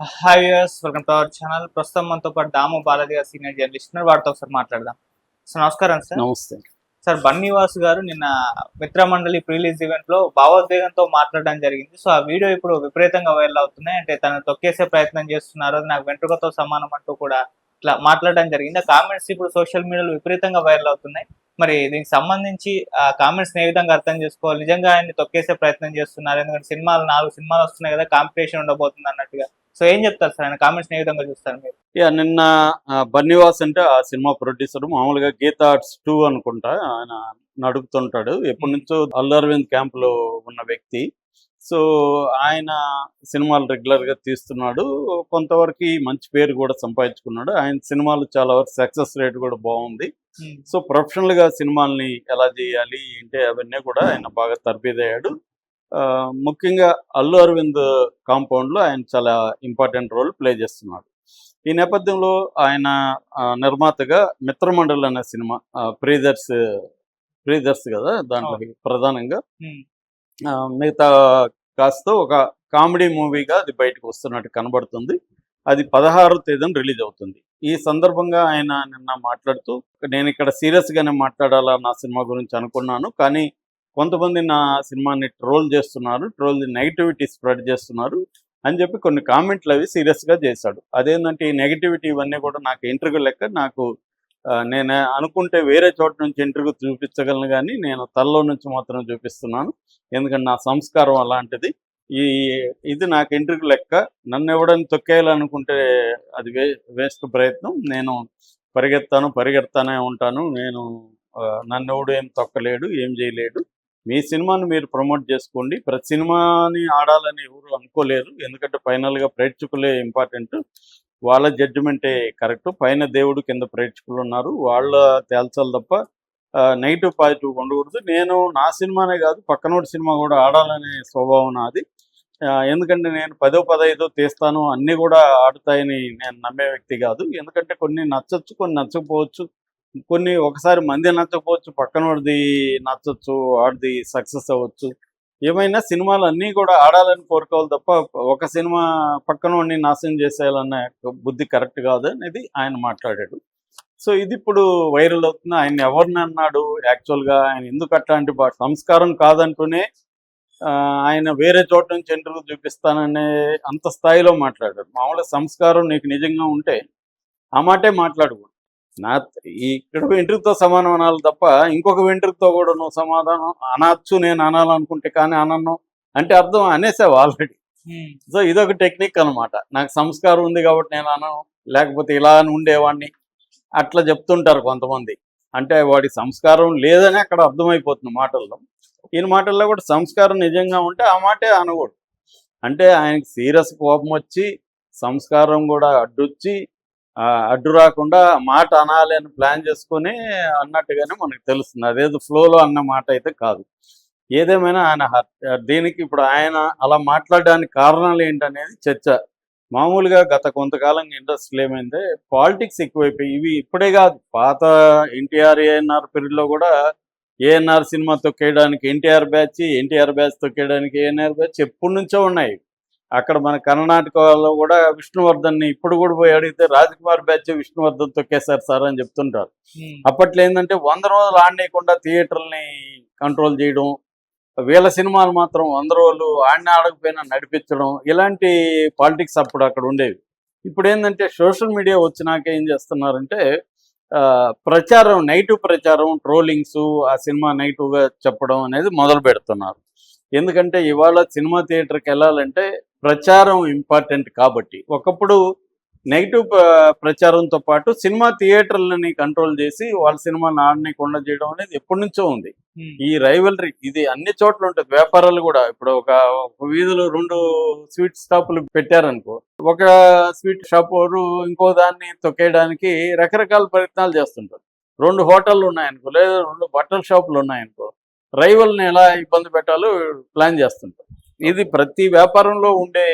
Hi viewers welcome to our channel ప్రస్తుతం మనతో పాటు దాము బాలాజీ గారు సీనియర్ జర్నలిస్ట్ ఉన్నారు. వారితో ఒకసారి మాట్లాడదాం. సార్ నమస్కారం సార్. నమస్తే. సార్ బన్నీవాస్ గారు నిన్న మిత్రమండలి ప్రీలీజ్ ఈవెంట్లో భావోద్వేగంతో మాట్లాడడం జరిగింది. సో ఆ వీడియో ఇప్పుడు విపరీతంగా వైరల్ అవుతున్నాయి. అంటే తను తొక్కేసే ప్రయత్నం చేస్తున్నారు. నాకు వెంట్రుకతో సమానం అంటూ కూడా ఇట్లా మాట్లాడడం జరిగింది. ఆ కామెంట్స్ ఇప్పుడు సోషల్ మీడియాలో విపరీతంగా వైరల్ అవుతున్నాయి. మరి దీనికి సంబంధించి ఆ కామెంట్స్ ఏ విధంగా అర్థం చేసుకోవాలి? నిజంగా ఆయన్ని తొక్కేసే ప్రయత్నం చేస్తున్నారు. ఎందుకంటే సినిమాలు నాలుగు సినిమాలు వస్తున్నాయి కదా కాంపిటీషన్ ఉండబోతుంది అన్నట్టుగా. సో ఏం చెప్తారు సార్ ఆయన కామెంట్స్ ఏ విధంగా చూస్తారు మీరు? ఇక నిన్న బన్నీవాస్ అంటే ఆ సినిమా ప్రొడ్యూసర్ మామూలుగా గీతా ఆర్ట్స్ టూ అనుకుంటా ఆయన నడుపుతుంటాడు. ఎప్పటి నుంచో అల్లు అరవింద్ క్యాంప్లో ఉన్న వ్యక్తి. సో ఆయన సినిమాలు రెగ్యులర్గా తీస్తున్నాడు. కొంతవరకు మంచి పేరు కూడా సంపాదించుకున్నాడు. ఆయన సినిమాలు చాలా వరకు సక్సెస్ రేట్ కూడా బాగుంది. సో ప్రొఫెషనల్గా సినిమాల్ని ఎలా చేయాలి ఏంటి అవన్నీ కూడా ఆయన బాగా తర్బీదయ్యాడు. ముఖ్యంగా అల్లు అరవింద్ కాంపౌండ్లో ఆయన చాలా ఇంపార్టెంట్ రోల్ ప్లే చేస్తున్నాడు. ఈ నేపథ్యంలో ఆయన నిర్మాతగా మిత్రమండలి అనే సినిమా ప్రియదర్శ్ ప్రియదర్శ్ కదా దాంట్లో ప్రధానంగా. మిగతా కాస్త ఒక కామెడీ మూవీగా అది బయటకు వస్తున్నట్టు కనబడుతుంది. అది పదహారు తేదీన రిలీజ్ అవుతుంది. ఈ సందర్భంగా ఆయన నిన్న మాట్లాడుతూ నేను ఇక్కడ సీరియస్ గానే మాట్లాడాలా నా సినిమా గురించి అనుకున్నాను కానీ కొంతమంది నా సినిమాని ట్రోల్ చేస్తున్నారు ట్రోల్ నెగిటివిటీ స్ప్రెడ్ చేస్తున్నారు అని చెప్పి కొన్ని కామెంట్లు అవి సీరియస్గా గా చేశాడు. అదేంటంటే ఈ నెగిటివిటీ ఇవన్నీ కూడా నాకు ఇంటర్వ్యూ లెక్క నాకు నేను అనుకుంటే వేరే చోట నుంచి ఇంటర్వ్యూ చూపించగలను కానీ నేను తలలో నుంచి మాత్రం చూపిస్తున్నాను. ఎందుకంటే నా సంస్కారం అలాంటిది. ఈ ఇది నాకు ఇంటర్వ్యూ లెక్క. నన్ను ఎవడని తొక్కేయాలనుకుంటే అది వే వేస్ట్ ప్రయత్నం. నేను పరిగెత్తాను పరిగెడతానే ఉంటాను. నేను నన్ను ఎవడు ఏం తొక్కలేడు ఏం చేయలేడు. మీ సినిమాను మీరు ప్రమోట్ చేసుకోండి. ప్రతి సినిమాని ఆడాలని ఎవరు అనుకోలేరు. ఎందుకంటే ఫైనల్గా ప్రేక్షకులే ఇంపార్టెంట్ వాళ్ళ జడ్జిమెంటే కరెక్ట్ పైన దేవుడు కింద ప్రేక్షకులు ఉన్నారు. వాళ్ళ తేల్చాలి తప్ప నెగిటివ్ పాజిటివ్ ఉండకూడదు. నేను నా సినిమానే కాదు పక్కనోటి సినిమా కూడా ఆడాలనే స్వభావం నాది. ఎందుకంటే నేను పదో పదైదో తీస్తాను. అన్నీ కూడా ఆడుతాయని నేను నమ్మే వ్యక్తి కాదు. ఎందుకంటే కొన్ని నచ్చచ్చు కొన్ని నచ్చకపోవచ్చు. కొన్ని ఒకసారి మంది నచ్చకపోవచ్చు పక్కనోడిది నచ్చచ్చు ఆడిది సక్సెస్ అవ్వచ్చు. ఏమైనా సినిమాలు అన్నీ కూడా ఆడాలని కోరుకోవాలి తప్ప ఒక సినిమా పక్కనోడిని నాశనం చేసేయాలన్న బుద్ధి కరెక్ట్ కాదు అనేది ఆయన మాట్లాడాడు. సో ఇది ఇప్పుడు వైరల్ అవుతుంది. ఆయన ఎవరిని అన్నాడు? యాక్చువల్గా ఆయన ఎందుకు అట్లాంటి సంస్కారం కాదంటూనే ఆ, ఆయన వేరే చోట నుంచి ఇంటర్వ్యూ చూపిస్తాననే అంత స్థాయిలో మాట్లాడాడు. మామూలుగా సంస్కారం నీకు నిజంగా ఉంటే ఆ మాటే మాట్లాడకూడదు నా ఈ ఇక్కడ వెంట్రుకతో సమానం అనాలి తప్ప ఇంకొక వెంట్రుకతో కూడా నువ్వు సమాధానం అనొచ్చు నేను అనాలనుకుంటే కానీ అనను అంటే అర్థం అనేసావు ఆల్రెడీ సో ఇదొక టెక్నిక్ అన్నమాట. నాకు సంస్కారం ఉంది కాబట్టి నేను అనను. లేకపోతే ఇలా అని ఉండేవాడిని. అట్లా చెప్తుంటారు కొంతమంది. అంటే వాడి సంస్కారం లేదని అక్కడ అర్థమైపోతుంది మాటల్లో. ఈయన మాటల్లో కూడా సంస్కారం నిజంగా ఉంటే ఆ మాటే అనకూడదు. అంటే ఆయనకి సీరియస్ కోపం వచ్చి సంస్కారం కూడా అడ్డొచ్చి అడ్డు రాకుండా మాట అనాలి అని ప్లాన్ చేసుకొని అన్నట్టుగానే మనకు తెలుస్తుంది. అదేదో ఫ్లోలో అన్న మాట అయితే కాదు. ఏదేమైనా ఆయన దీనికి ఇప్పుడు ఆయన అలా మాట్లాడడానికి కారణాలు ఏంటనేది చర్చ. మామూలుగా గత కొంతకాలంగా ఇండస్ట్రీలో ఏమైంది పాలిటిక్స్ ఎక్కువైపోయి ఇవి ఇప్పుడే కాదు. పాత ఎన్టీఆర్ ఏఎన్ఆర్ పీరియడ్లో కూడా ఏఎన్ఆర్ సినిమా తొక్కేయడానికి ఎన్టీఆర్ బ్యాచ్ ఎన్టీఆర్ బ్యాచ్ తొక్కేయడానికి ఏఎన్ఆర్ బ్యాచ్ ఎప్పటి నుంచో ఉన్నాయి. అక్కడ మన కర్ణాటకలో కూడా విష్ణువర్ధన్ని ఇప్పుడు కూడా పోయి అడిగితే రాజ్కుమార్ బ్యాచ్ విష్ణువర్ధన్ తొక్కేశారు సార్ అని చెప్తుంటారు. అప్పట్లో ఏంటంటే వంద రోజులు ఆడనీయకుండా థియేటర్ని కంట్రోల్ చేయడం వీళ్ళ సినిమాలు మాత్రం వంద రోజులు ఆడిన ఆడకపోయినా నడిపించడం ఇలాంటి పాలిటిక్స్ అప్పుడు అక్కడ ఉండేవి. ఇప్పుడు ఏంటంటే సోషల్ మీడియా వచ్చినాక ఏం చేస్తున్నారంటే ప్రచారం నెగిటివ్ ప్రచారం ట్రోలింగ్స్ ఆ సినిమా నెగిటివ్గా చెప్పడం అనేది మొదలు పెడుతున్నారు. ఎందుకంటే ఇవాళ సినిమా థియేటర్కి వెళ్ళాలంటే ప్రచారం ఇంపార్టెంట్ కాబట్టి. ఒకప్పుడు నెగిటివ్ ప్ర- ప్రచారంతో పాటు సినిమా థియేటర్లని కంట్రోల్ చేసి వాళ్ళ సినిమాని ఆడనీయకుండా చేయడం అనేది ఎప్పటి నుంచో ఉంది. ఈ రైవలరీ ఇది అన్ని చోట్ల ఉంటుంది. వ్యాపారాలు కూడా ఇప్పుడు ఒక ఒక వీధిలో రెండు స్వీట్ షాపులు పెట్టారనుకో ఒక స్వీట్ షాప్ వారు ఇంకో దాన్ని తొక్కేయడానికి రకరకాల ప్రయత్నాలు చేస్తుంటారు. రెండు హోటళ్ళు ఉన్నాయనుకో లేదా రెండు బట్టల షాపులు ఉన్నాయనుకో రైవల్ని ఎలా ఇబ్బంది పెట్టాలో ప్లాన్ చేస్తుంటారు. ఇది ప్రతి వ్యాపారంలో ఉండే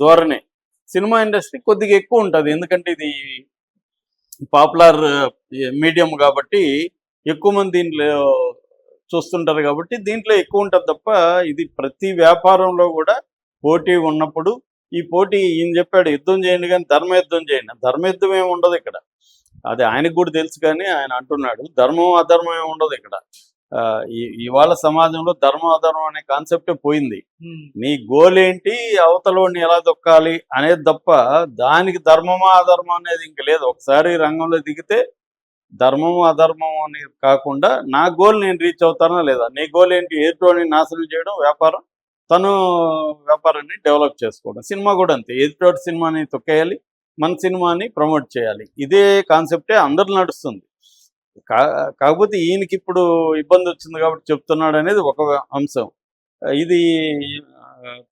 ధోరణి. సినిమా ఇండస్ట్రీ కొద్దిగా ఎక్కువ ఉంటుంది. ఎందుకంటే ఇది పాపులర్ మీడియం కాబట్టి ఎక్కువ మంది దీంట్లో చూస్తుంటారు కాబట్టి దీంట్లో ఎక్కువ ఉంటుంది తప్ప ఇది ప్రతి వ్యాపారంలో కూడా పోటీ ఉన్నప్పుడు ఈ పోటీ ఈయన చెప్పాడు యుద్ధం చేయండి కానీ ధర్మయుద్ధం చేయండి. ధర్మయుద్ధం ఏమి ఉండదు ఇక్కడ. అది ఆయనకు కూడా తెలుసు కానీ ఆయన అంటున్నాడు ధర్మం అధర్మం ఏమి ఉండదు ఇక్కడ. ఇవాళ సమాజంలో ధర్మం అధర్మం అనే కాన్సెప్టే పోయింది. నీ గోల్ ఏంటి? అవతలోని ఎలా దొక్కాలి అనేది తప్ప దానికి ధర్మమా అధర్మం అనేది ఇంక లేదు. ఒకసారి రంగంలో దిగితే ధర్మము అధర్మం అని కాకుండా నా గోల్ నేను రీచ్ అవుతానా లేదా? నీ గోల్ ఏంటి? ఎదుటోని నాశనం చేయడం వ్యాపారం? తను వ్యాపారాన్ని డెవలప్ చేసుకోవడం. సినిమా కూడా అంతే. ఎదుటోటి సినిమాని తొక్కేయాలి మన సినిమాని ప్రమోట్ చేయాలి. ఇదే కాన్సెప్టే అందరు నడుస్తుంది. కాకపోతే ఈయనకి ఇప్పుడు ఇబ్బంది వచ్చింది కాబట్టి చెప్తున్నాడు అనేది ఒక అంశం. ఇది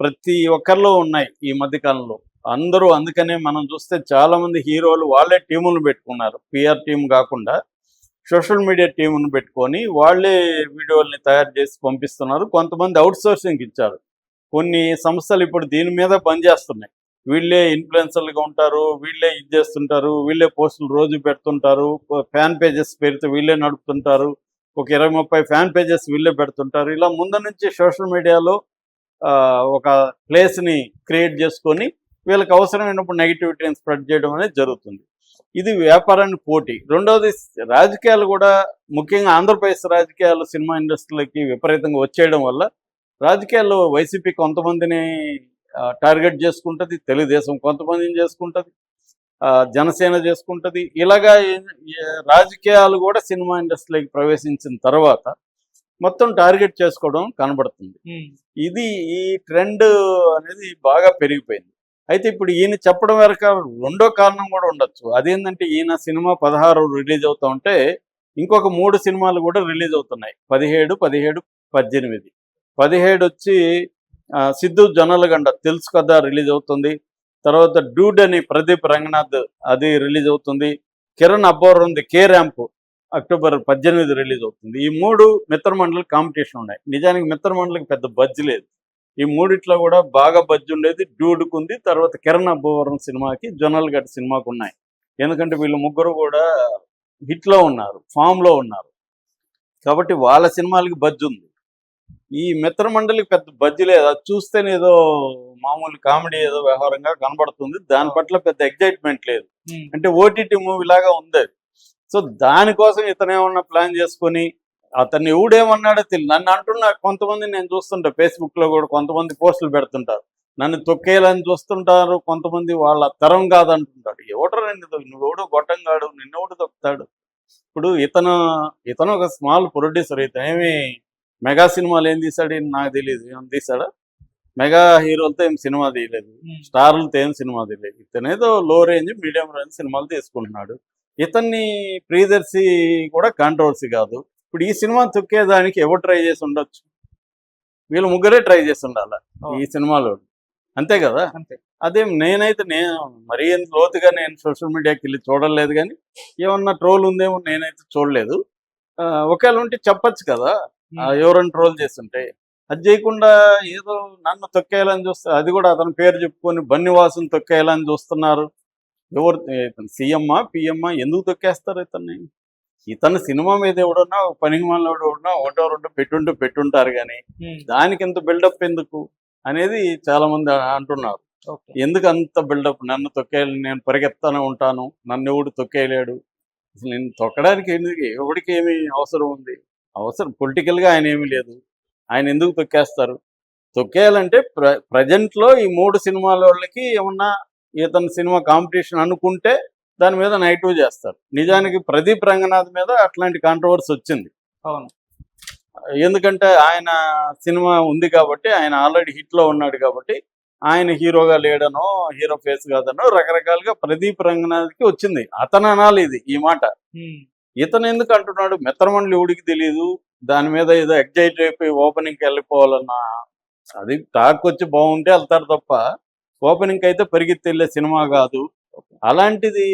ప్రతి ఒక్కరిలో ఉన్నాయి ఈ మధ్య కాలంలో అందరూ అందుకనే మనం చూస్తే చాలా మంది హీరోలు వాళ్ళే టీములు పెట్టుకున్నారు. పిఆర్ టీం కాకుండా సోషల్ మీడియా టీమును పెట్టుకొని వాళ్ళే వీడియోల్ని తయారు చేసి పంపిస్తున్నారు. కొంతమంది అవుట్ సోర్సింగ్ ఇచ్చారు. కొన్ని సంస్థలు ఇప్పుడు దీని మీద పనిచేస్తున్నాయి. వీళ్ళే ఇన్ఫ్లుయెన్సర్లుగా ఉంటారు వీళ్ళే ఇది చేస్తుంటారు వీళ్ళే పోస్టులు రోజు పెడుతుంటారు ఫ్యాన్ పేజెస్ పేరుతో వీళ్ళే నడుపుతుంటారు ఒక ఇరవై ముప్పై ఫ్యాన్ పేజెస్ వీళ్ళే పెడుతుంటారు. ఇలా ముందు నుంచి సోషల్ మీడియాలో ఆ, ఒక ప్లేస్ని క్రియేట్ చేసుకొని వీళ్ళకి అవసరమైనప్పుడు నెగిటివిటీని స్ప్రెడ్ చేయడం అనేది జరుగుతుంది. ఇది వ్యాపారానికి పోటీ. రెండవది రాజకీయాలు కూడా ముఖ్యంగా ఆంధ్రప్రదేశ్ రాజకీయాలు సినిమా ఇండస్ట్రీలకి విపరీతంగా వచ్చేయడం వల్ల రాజకీయాల్లో వైసీపీ కొంతమందిని టార్గెట్ చేసుకుంటుంది తెలుగుదేశం కొంతమందిని చేసుకుంటుంది జనసేన చేసుకుంటుంది. ఇలాగా రాజకీయాలు కూడా సినిమా ఇండస్ట్రీలోకి ప్రవేశించిన తర్వాత మొత్తం టార్గెట్ చేసుకోవడం కనబడుతుంది. ఇది ఈ ట్రెండ్ అనేది బాగా పెరిగిపోయింది. అయితే ఇప్పుడు ఈయన చెప్పడం వెనక రెండో కారణం కూడా ఉండొచ్చు. అదేంటంటే ఈయన సినిమా పదహారు రిలీజ్ అవుతా ఉంటే ఇంకొక మూడు సినిమాలు కూడా రిలీజ్ అవుతున్నాయి. పదిహేడు పదిహేడు పద్దెనిమిది. పదిహేడు వచ్చి సిద్ధు జొన్నలగండ తెలుసు కదా రిలీజ్ అవుతుంది. తర్వాత డూడ్ అని ప్రదీప్ రంగనాథ్ అది రిలీజ్ అవుతుంది. కిరణ్ అబ్బోర్ ఉంది కే ర్యాంప్ అక్టోబర్ పద్దెనిమిది రిలీజ్ అవుతుంది. ఈ మూడు మిత్రమండలి కాంపిటీషన్ ఉన్నాయి. నిజానికి మిత్రమండలికి పెద్ద బజ్జి లేదు. ఈ మూడిట్లో కూడా బాగా బజ్జి ఉండేది డూడుకుంది తర్వాత కిరణ్ అబ్బోవరం సినిమాకి జొన్నలగడ్డ సినిమాకు ఉన్నాయి. ఎందుకంటే వీళ్ళు ముగ్గురు కూడా హిట్లో ఉన్నారు ఫామ్లో ఉన్నారు. కాబట్టి వాళ్ళ సినిమాలకి బజ్జి ఉంది. ఈ మిత్రమండలికి పెద్ద బజ్జి లేదు. అది చూస్తేనే ఏదో మామూలు కామెడీ ఏదో వ్యవహారంగా కనబడుతుంది. దాని పట్ల పెద్ద ఎగ్జైట్మెంట్ లేదు. అంటే ఓటీటీ మూవీ లాగా ఉంది అది. సో దానికోసం ఇతను ఏమన్నా ప్లాన్ చేసుకొని అతన్ని ఎవడేమన్నాడో తెలియదు నన్ను అంటున్నా కొంతమంది నేను చూస్తుంటా ఫేస్బుక్లో కూడా కొంతమంది పోస్టులు పెడుతుంటారు. నన్ను తొక్కేయాలని చూస్తుంటారు కొంతమంది వాళ్ళ తరం కాదంటుంటాడు. ఎవడో నిన్ను నువ్వెవడు గొట్టంగాడు నిన్నెవడు తొక్కుతాడు? ఇప్పుడు ఇతను ఇతను ఒక స్మాల్ ప్రొడ్యూసర్ ఇతను ఏమి మెగా సినిమాలు ఏం తీసాడు నాకు తెలియదు ఏం తీసాడా మెగా హీరోలతో ఏం సినిమా తీయలేదు. స్టార్లతో ఏం సినిమా తెలియదు ఇతనేదో లో రేంజ్ మీడియం రేంజ్ సినిమాలు తీసుకుంటున్నాడు. ఇతన్ని ప్రియదర్శి కూడా కాంట్రవర్సీ కాదు. ఇప్పుడు ఈ సినిమా తొక్కేదానికి ఎవరు ట్రై చేసి ఉండొచ్చు? వీళ్ళు ముగ్గురే ట్రై చేసి ఉండాలి ఈ సినిమాలో? అంతే కదా? అదే నేనైతే నేను మరీ ఎంత లోతుగా నేను సోషల్ మీడియాకి వెళ్ళి చూడలేదు కానీ ఏమన్నా ట్రోల్ ఉందేమో నేనైతే చూడలేదు. ఒకవేళ ఉంటే చెప్పొచ్చు కదా? ఎవరైనా ట్రోల్ చేస్తుంటే అది చేయకుండా ఏదో నన్ను తొక్కేయాలని చూస్తే అది కూడా అతని పేరు చెప్పుకొని బన్నివాసుని తొక్కేయాలని చూస్తున్నారు. ఎవరు ఇతను సీఎమ్మా పిఎమ్మా ఎందుకు తొక్కేస్తారు ఇతన్ని? ఇతను సినిమా మీద ఎవడన్నా పనికి మాలిన ఎవడన్నా ఒకటో రెండో పెట్టుంటూ పెట్టుంటారు కానీ దానికి ఎంత బిల్డప్ ఎందుకు అనేది చాలా మంది అంటున్నారు ఎందుకు అంత బిల్డప్ నన్ను తొక్కేయాలి నేను పరిగెత్తానే ఉంటాను. నన్ను ఎవడు తొక్కేయలేడు. అసలు నేను తొక్కడానికి ఎందుకు? ఎవడికి ఏమి అవసరం ఉంది? అవసరం. పొలిటికల్గా ఆయన ఏమీ లేదు. ఆయన ఎందుకు తొక్కేస్తారు? తొక్కేయాలంటే ప్ర ప్రజెంట్లో ఈ మూడు సినిమాల వాళ్ళకి ఏమన్నా ఇతని సినిమా కాంపిటీషన్ అనుకుంటే దాని మీద నెగిటివ్ చేస్తారు. నిజానికి ప్రదీప్ రంగనాథ్ మీద అట్లాంటి కాంట్రవర్సీ వచ్చింది. అవును. ఎందుకంటే ఆయన సినిమా ఉంది కాబట్టి ఆయన ఆల్రెడీ హిట్లో ఉన్నాడు కాబట్టి ఆయన హీరోగా లేడనో హీరో ఫేస్ కాదనో రకరకాలుగా ప్రదీప్ రంగనాథ్కి వచ్చింది. అతను అనాలి ఇది ఈ మాట. ఇతను ఎందుకు అంటున్నాడు? మిత్రమండలి ఊడికి తెలియదు దాని మీద ఏదో ఎగ్జైట్ అయిపోయి ఓపెనింగ్కి వెళ్ళిపోవాలన్న అది టాక్ వచ్చి బాగుంటే వెళ్తారు తప్ప ఓపెనింగ్ అయితే పరిగెత్తి వెళ్ళే సినిమా కాదు. అలాంటిది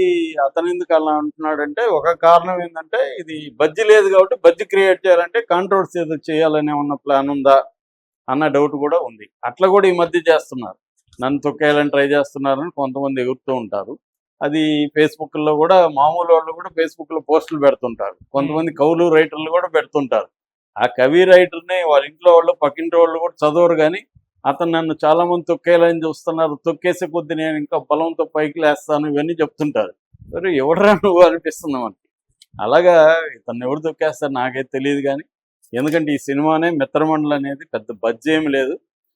అతను ఎందుకు అలా అంటున్నాడంటే ఒక కారణం ఏంటంటే ఇది బజ్జి లేదు కాబట్టి బజ్జి క్రియేట్ చేయాలంటే కాంట్రవర్సీ ఏదో చేయాలనే ఉన్న ప్లాన్ ఉందా అన్న డౌట్ కూడా ఉంది. అట్లా కూడా ఈ మధ్య చేస్తున్నారు. నన్ను తొక్కేయాలని ట్రై చేస్తున్నారని కొంతమంది ఎగురుతూ ఉంటారు. అది ఫేస్బుక్లో కూడా మామూలు వాళ్ళు కూడా ఫేస్బుక్లో పోస్టులు పెడుతుంటారు. కొంతమంది కవులు రైటర్లు కూడా పెడుతుంటారు. ఆ కవి రైటర్ని వాళ్ళ ఇంట్లో వాళ్ళు పక్కింటి వాళ్ళు కూడా చదవరు కానీ అతను నన్ను చాలా మంది తొక్కేయాలని చూస్తున్నారు. తొక్కేసే కొద్ది నేను ఇంకా బలంతో పైకి లేస్తాను ఇవన్నీ చెప్తుంటారు. సరే ఎవడరా నువ్వు అనిపిస్తుంది మనకి. అలాగా ఇతను ఎవరు తొక్కేస్తారు నాకైతే తెలియదు కానీ ఎందుకంటే ఈ సినిమానే మిత్రమండలి అనేది పెద్ద బడ్జెట్ ఏమి లేదు.